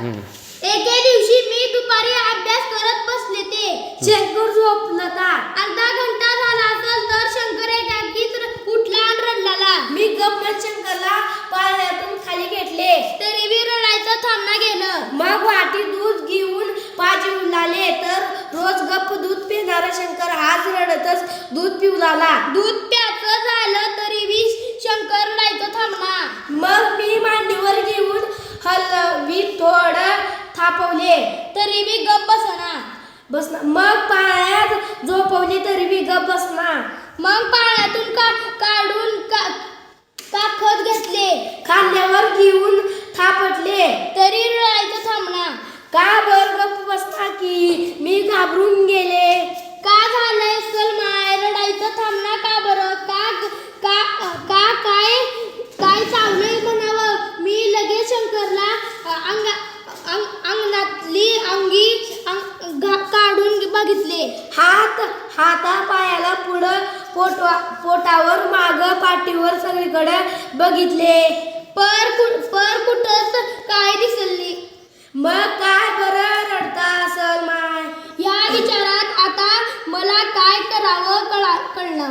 एके दिवशी मी दुपारी अभ्यास करत बसले ते. शंकर झोपला अर्धा घंटा झाला असेल तर शंकर एकाकीच उठला आणि रडला. मी गप्पत शंकरला पाण्यातून खाली घेतले. तरी मी रडायचं थांबना गेलं. मग वाटी दूध घेऊन पाजी उलाले तर रोज गप्प दूध पिणारा शंकर आज रडतच दूध पिऊ लागला. दूध प्याचं झालं तरी मी शंकर रडायचं थांबना मग मी मांडीवर घेऊन हलवी थोडं थापवले तरी मी गप बसना. बसना. मग पाण्यात झोपवले तरी मी गप बसना. मग पाण्यातून का काढून का का खत घेतले? खांद्यावर घेऊन आतली अंगी अंग, काढून बघितले. हात हाता पायाला पुढं पोटवा पोटावर माग पाठीवर सगळीकडे बघितले. पर कुठ पर कुठंच काय दिसली? मग काय बरं रडता असल माय? या विचारात आता मला काय करावं कळा कळलं.